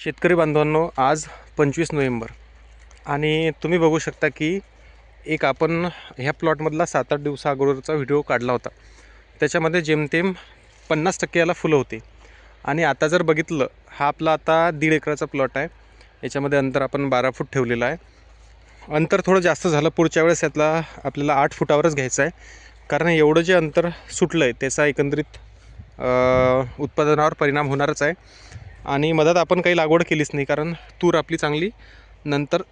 शेतकरी बांधवांनो आज पंचवीस नोव्हेंबर. आणि तुम्ही बघू शकता की एक आपण ह्या प्लॉटमधला सात आठ दिवसा अगोदरचा व्हिडिओ काढला होता. त्याच्यामध्ये जेमतेम पन्नास टक्के याला फुलं होती. आणि आता जर बघितलं हा आपला आता दीड एकराचा प्लॉट आहे. याच्यामध्ये अंतर आपण बारा फूट ठेवलेलं आहे. अंतर थोडं जास्त झालं पुढच्या वेळेस यातला आपल्याला आठ फुटावरच घ्यायचं आहे. कारण एवढं जे अंतर सुटलं आहे त्याचा एकंदरीत उत्पादनावर परिणाम होणारच आहे. आणि मधात आपण काही लागवड केलीच नाही कारण तूर आपली चांगली नंतर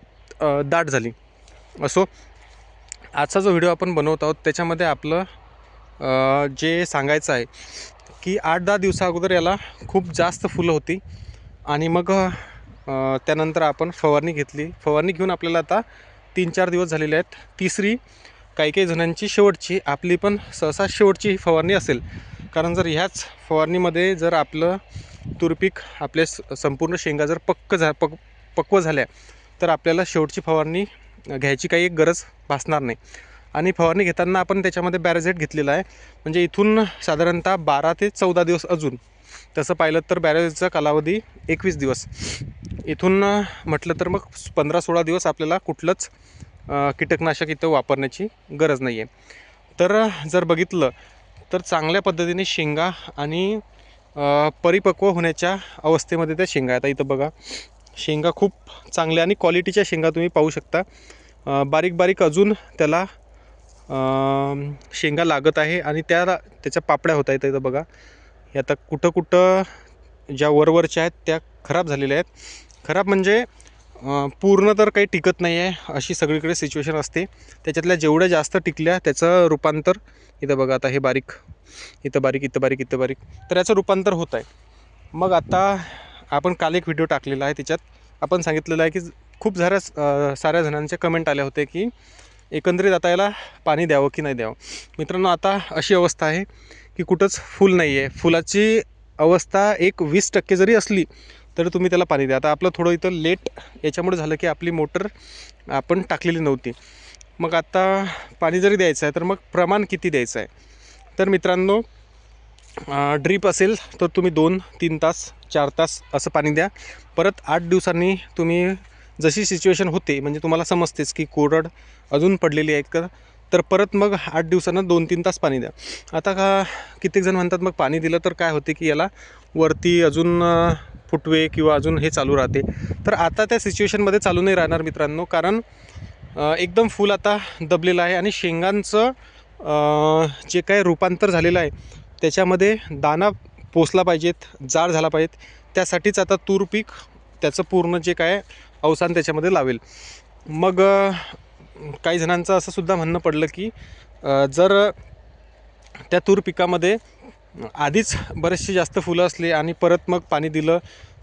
दाट झाली. असो आजचा जो व्हिडिओ आपण बनवत आहोत त्याच्यामध्ये आपलं जे सांगायचं आहे की आठ दहा दिवसा अगोदर याला खूप जास्त फुलं होती आणि मग त्यानंतर आपण फवारणी घेतली. फवारणी घेऊन आपल्याला आता तीन चार दिवस झालेले आहेत. तिसरी काही काही जणांची शेवटची आपली पण सहसा शेवटची ही फवारणी असेल. कारण जर ह्याच फवारणीमध्ये जर आपलं तुरपीक आपल्या स- संपूर्ण शेंगा जर पक्क झा पक पक्व झाल्या तर आपल्याला शेवटची फवारणी घ्यायची काही एक गरज भासणार नाही. आणि फवारणी घेताना आपण त्याच्यामध्ये बॅरेझेट घेतलेला आहे. म्हणजे इथून साधारणतः बारा ते चौदा दिवस अजून तसं पाहिलं तर बॅरेजचा कालावधी एकवीस दिवस. इथून म्हटलं तर मग पंधरा सोळा दिवस आपल्याला कुठलंच कीटकनाशक इथं वापरण्याची गरज नाही आहे तर जर बघितलं तर चांगल्या पद्धतीने शेंगा आणि परिपक्व होण्याच्या अवस्थेमध्ये त्या शेंगा आहेत. आता इथं बघा शेंगा खूप चांगल्या आणि क्वालिटीच्या शेंगा तुम्ही पाहू शकता. बारीक बारीक अजून त्याला शेंगा लागत आहे आणि त्या त्याच्या पापड्या होत आहेत. इथं बघा हे आता कुठं कुठं ज्या वरवरच्या आहेत त्या खराब झालेल्या आहेत. खराब म्हणजे पूर्ण तर काही टिकत नाही आहे अशी सगळीकडे सिच्युएशन असते. त्याच्यातल्या जेवढ्या जास्त टिकल्या त्याचं रूपांतर इथं बघा आता हे बारीक इथं बारीक इथं बारीक इथं बारीक. तर याचं रूपांतर होत आहे. मग आता आपण काल एक व्हिडिओ टाकलेला आहे त्याच्यात. आपण सांगितलेलं आहे की खूप साऱ्या साऱ्या जणांचे कमेंट आले होते की एकंदरीत आता याला पाणी द्यावं की नाही द्यावं. मित्रांनो आता अशी अवस्था आहे की कुठंच फुल नाही आहे फुलाची अवस्था एक वीस टक्के जरी असली तर तुम्ही त्याला पाणी द्या. आता आपलं थोडं इथं लेट याच्यामुळे झालं की आपली मोटर आपण टाकलेली नव्हती. मग आता पाणी जरी द्यायचं आहे तर मग प्रमाण किती द्यायचं आहे? तर मित्रांनो ड्रीप असेल तर तुम्ही दोन तीन तास चार तास असं पाणी द्या. परत आठ दिवसांनी तुम्ही जशी सिच्युएशन होते म्हणजे तुम्हाला समजतेच की कोरड अजून पडलेली आहे का तर परत मग आठ दिवसांना दोन तीन तास पाणी द्या. आता का कित्येक जण म्हणतात मग पाणी दिलं तर काय होते की याला वरती अजून फुटवे किंवा अजून हे चालू राहते. तर आता त्या सिच्युएशनमध्ये चालू नाही राहणार मित्रांनो कारण एकदम फुल आता दबलेलं आहे आणि शेंगांचं जे काय रूपांतर झालेलं आहे त्याच्यामध्ये दाना पोचला पाहिजेत जाड झाला पाहिजेत त्यासाठीच आता तूर पीक त्याचं पूर्ण जे काय अवसान त्याच्यामध्ये लावेल. मग काही जणांचं असं सुद्धा म्हणणं पडलं की जर त्या तूर पिकामध्ये आधीच बरेचसे जास्त फुलं असले आणि परत मग पाणी दिलं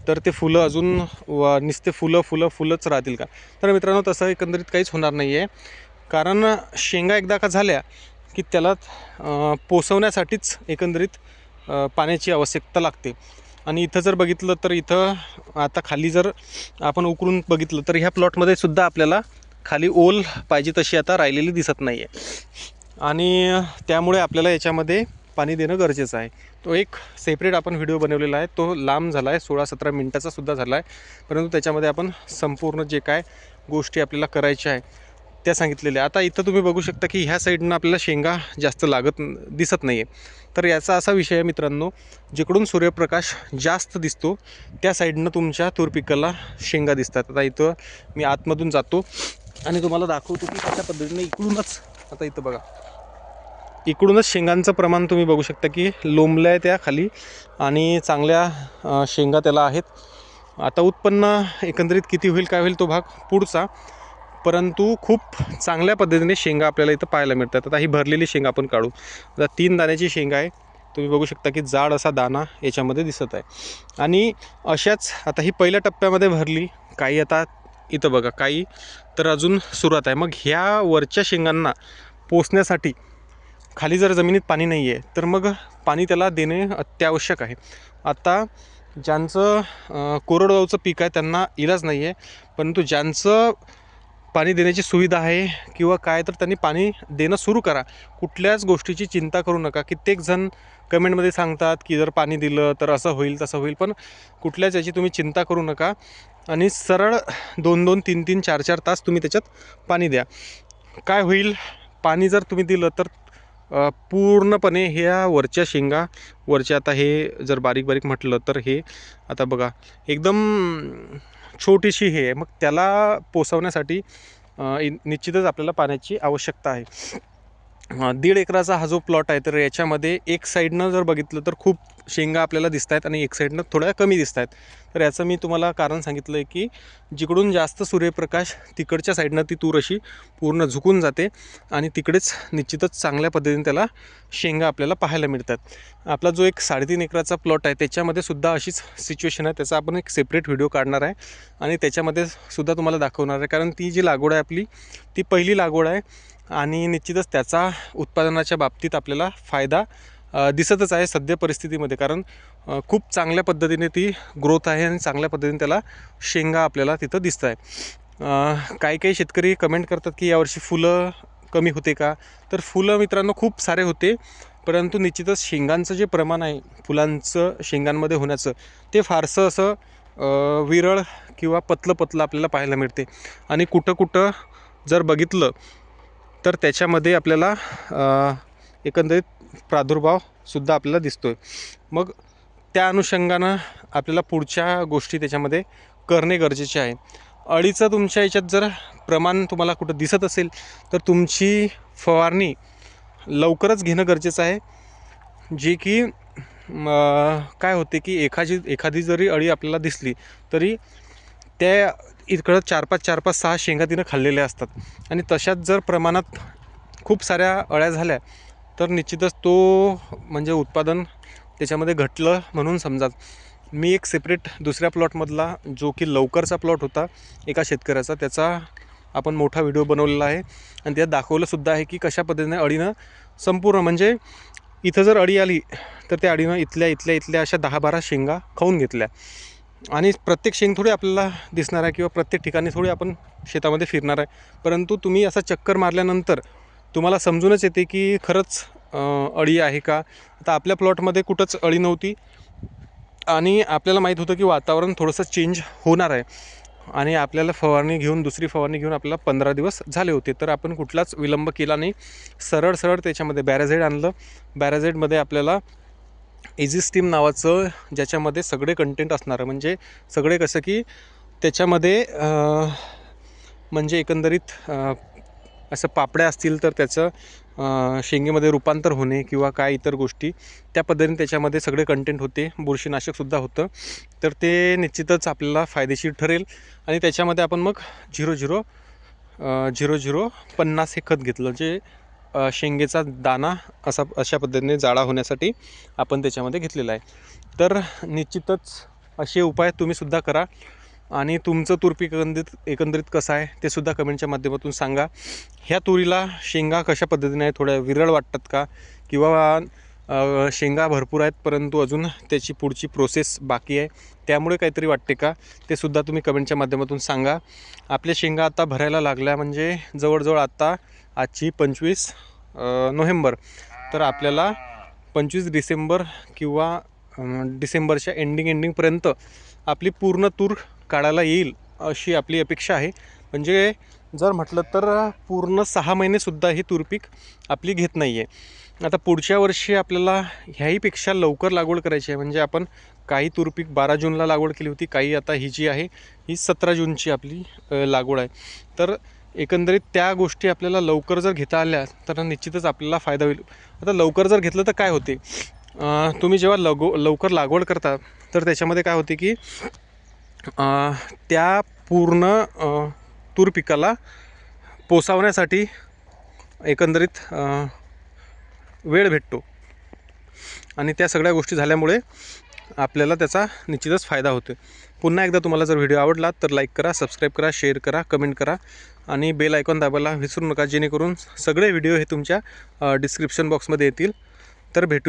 तर ते फुलं अजून व निसते फुलं फुलं फुलंच राहतील का? तर मित्रांनो तसं एकंदरीत काहीच होणार नाही आहे कारण शेंगा एकदा का झाल्या की त्याला पोसवण्यासाठीच एकंदरीत पाण्याची आवश्यकता लागते. आणि इथं जर बघितलं तर इथं आता खाली जर आपण उकरून बघितलं तर ह्या प्लॉटमध्ये सुद्धा आपल्याला खाली ओल पाहिजे तशी आता राहिलेली दिसत नाही आहे आणि त्यामुळे आपल्याला याच्यामध्ये पाणी देणं गरजेचं आहे. तो एक सेपरेट आपण व्हिडिओ बनवलेला आहे. तो लांब झाला आहे सोळा सतरा मिनटाचा सुद्धा झाला आहे परंतु त्याच्यामध्ये आपण संपूर्ण जे काय गोष्टी आपल्याला करायच्या आहे त्या सांगितलेल्या. आता इथं तुम्ही बघू शकता की ह्या साईडनं आपल्याला शेंगा जास्त लागत दिसत नाही आहे तर याचा असा विषय आहे मित्रांनो जिकडून सूर्यप्रकाश जास्त दिसतो त्या साईडनं तुमच्या तूर पिकाला शेंगा दिसतात. आता इथं मी आतमधून जातो. आणि तुम्हाला दाखवतो की कशा पद्धतीने इकडूनच आता इथं बघा. इकडूनच शेंगांचं प्रमाण तुम्ही बघू शकता की लोंबल्या आहे त्या खाली आणि चांगल्या शेंगा त्याला आहेत. आता उत्पन्न एकंदरीत किती होईल काय होईल तो भाग पुढचा. परंतु खूप चांगल्या पद्धतीने शेंगा आपल्याला इथं पाहायला मिळतात. आता ही भरलेली शेंगा आपण काढू. आता तीन दाण्याची शेंगा आहे. तुम्ही बघू शकता की जाड असा दाना याच्यामध्ये दिसत आहे. आणि अशाच आता ही पहिल्या टप्प्यामध्ये भरली. काही आता इथं बघा काही तर अजून सुरुवात आहे. मग ह्या वरच्या शेंगांना पोचण्यासाठी खाली जर जमिनीत पाणी नाही आहे तर मग पाणी त्याला देणे अत्यावश्यक आहे. आता ज्यांचं अं, कोरडवाहूचं पीक आहे त्यांना इलाज नाही आहे परंतु ज्यांचं पाणी देण्याची सुविधा आहे किंवा काय तर त्यांनी पाणी देणं सुरू करा. कुठल्याच गोष्टीची चिंता करू नका. कित्येक जण कमेंटमध्ये सांगतात की जर पाणी दिलं तर असं होईल तसं होईल पण कुठल्याच याची तुम्ही चिंता करू नका. आणि सरळ दोन दोन तीन तीन चार चार तास तुम्ही त्याच्यात पाणी द्या. काय होईल? पाणी जर तुम्ही दिलं तर पूर्णपणे ह्या वरच्या शेंगा वरच्या आता हे जर बारीक बारीक म्हटलं तर हे आता बघा एकदम छोटीशी हे आहे. मग त्याला पोसवण्यासाठी निश्चितच आपल्याला पाण्याची आवश्यकता आहे. दीड एकराचा हा जो प्लॉट आहे तर याच्यामध्ये एक साईडनं जर बघितलं तर खूप शेंगा आपल्याला दिसत आहेत आणि एक साईडनं थोड्या कमी दिसत आहेत. तर याचं मी तुम्हाला कारण सांगितलं आहे की जिकडून जास्त सूर्यप्रकाश तिकडच्या साईडनं ती तूर अशी पूर्ण झुकून जाते आणि तिकडेच निश्चितच चांगल्या पद्धतीने त्याला शेंगा आपल्याला पाहायला मिळतात. आपला जो एक साडेतीन एकराचा प्लॉट आहे त्याच्यामध्ये सुद्धा अशीच सिच्युएशन आहे. त्याचा आपण एक सेपरेट व्हिडिओ काढणार आहे आणि त्याच्यामध्ये सुद्धा तुम्हाला दाखवणार आहे. कारण ती जी लागवड आहे आपली ती पहिली लागवड आहे. आणि निश्चितच त्याचा उत्पादनाच्या बाबतीत आपल्याला फायदा दिसतच आहे सध्या परिस्थितीमध्ये. कारण खूप चांगल्या पद्धतीने ती ग्रोथ आहे आणि चांगल्या पद्धतीने त्याला शेंगा आपल्याला तिथं दिसत आहे. काही काही शेतकरी कमेंट करतात की यावर्षी फुलं कमी होते का? तर फुलं मित्रांनो खूप सारे होते परंतु निश्चितच शेंगांचं जे प्रमाण आहे फुलांचं शेंगांमध्ये होण्याचं ते फारसं असं विरळ किंवा पतलं पतलं आपल्याला पाहायला मिळते. आणि कुठं कुठं जर बघितलं तर त्याच्यामध्ये आपल्याला एकंदरीत प्रादुर्भावसुद्धा आपल्याला दिसतो आहे मग त्या अनुषंगानं आपल्याला पुढच्या गोष्टी त्याच्यामध्ये करणे गरजेचे आहे. अळीचं तुमच्या याच्यात जर प्रमाण तुम्हाला कुठं दिसत असेल तर तुमची फवारणी लवकरच घेणं गरजेचं आहे. जी की काय होते की एखादी एखादी जरी अळी आपल्याला दिसली तरी त्या इकडं चार पाच चार पाच सहा शेंगा तिनं खाल्लेल्या असतात. आणि तशाच जर प्रमाणात खूप साऱ्या अळ्या झाल्या तर निश्चितच तो म्हणजे उत्पादन त्याच्यामध्ये घटलं म्हणून समजा मी एक सेपरेट दुसऱ्या प्लॉटमधला जो की लवकरचा प्लॉट होता एका शेतकऱ्याचा त्याचा आपण मोठा व्हिडिओ बनवलेला आहे. आणि त्यात दाखवलंसुद्धा आहे की कशा पद्धतीने अळीनं संपूर्ण म्हणजे इथं जर अळी आली तर त्या अळीनं इथल्या इथल्या इथल्या अशा दहा बारा शेंगा खाऊन घेतल्या. आणि प्रत्येक शेंग थोडी आपल्याला दिसणार आहे किंवा प्रत्येक ठिकाणी थोडी आपण शेतामध्ये फिरणार आहे. परंतु तुम्ही असा चक्कर मारल्यानंतर तुम्हाला समजूनच येते की खरंच अळी आहे का? आता आपल्या प्लॉटमध्ये कुठंच अळी नव्हती आणि आपल्याला माहीत होतं की वातावरण थोडंसं चेंज होणार आहे आणि आपल्याला फवारणी घेऊन दुसरी फवारणी घेऊन आपल्याला पंधरा दिवस झाले होते. तर आपण कुठलाच विलंब केला नाही. सरळ सरळ त्याच्यामध्ये बॅराझेड आणलं. बॅराझेडमध्ये आपल्याला इझी स्टीम नावाचं ज्याच्यामध्ये सगळे कंटेंट असणार. म्हणजे सगळे कसं की त्याच्यामध्ये म्हणजे एकंदरीत असं पापड्या असतील तर त्याचं शेंगेमध्ये रूपांतर होणे किंवा काय इतर गोष्टी त्या पद्धतीने त्याच्यामध्ये सगळे कंटेंट होते. बुरशीनाशकसुद्धा होतं. तर ते निश्चितच आपल्याला फायदेशीर ठरेल. आणि त्याच्यामध्ये आपण मग झिरो झिरो झिरो झिरो पन्नास हे खत घेतलं. जे शेंगेचा दाना असा अशा पद्धतीने जाळा होण्यासाठी आपण त्याच्यामध्ये घेतलेला आहे. तर निश्चितच असे उपाय तुम्हीसुद्धा करा आणि तुमचं तूर पीक एकंदरीत एकंदरीत कसं आहे ते सुद्धा कमेंटच्या माध्यमातून सांगा. ह्या तुरीला शेंगा कशा पद्धतीने आहे थोड्या विरळ वाटतात का? किंवा शेंगा भरपूर आहेत परंतु अजून त्याची पुढची प्रोसेस बाकी आहे. त्यामुळे काहीतरी वाटते का? ते सुद्धा तुम्ही कमेंटच्या माध्यमातून सांगा. आपल्या शेंगा आता भरायला लागल्या म्हणजे जवळजवळ आता आजची पंचवीस नोव्हेंबर. तर आपल्याला पंचवीस डिसेंबर किंवा डिसेंबरच्या एंडिंग एंडिंगपर्यंत आपली पूर्ण तूर काढायला येईल अशी आपली अपेक्षा आहे. म्हणजे जर म्हटलं तर पूर्ण सहा महिनेसुद्धा ही तूर पीक आपली घेत नाही आहे आता पुढच्या वर्षी आपल्याला ह्याहीपेक्षा लवकर लागवड करायची आहे. म्हणजे आपण काही तूर पीक बारा जूनला लागवड केली होती काही आता ही जी आहे ही सतरा जूनची आपली लागवड आहे. तर एकंदरीत त्या गोष्टी आपल्याला लवकर जर घेता आल्या तर निश्चितच आपल्याला फायदा होईल. आता लवकर जर घेतलं तर काय होते? तुम्ही जेव्हा लगो लवकर लागवड करता तर त्याच्यामध्ये काय होते की त्या पूर्ण तूर पिकाला पोसावण्यासाठी एकंदरीत वेळ भेटतो. आणि त्या सगळ्या गोष्टी झाल्यामुळे आपल्याला त्याचा निश्चितच फायदा होतो पुन्हा एकदा तुम्हाला जर व्हिडिओ आवडला तर लाईक करा सबस्क्राईब करा शेअर करा कमेंट करा आणि बेल आयकॉन दाबायला विसरू नका जेणेकरून सगळे व्हिडिओ हे तुमच्या डिस्क्रिप्शन बॉक्समध्ये येतील. तर भेटू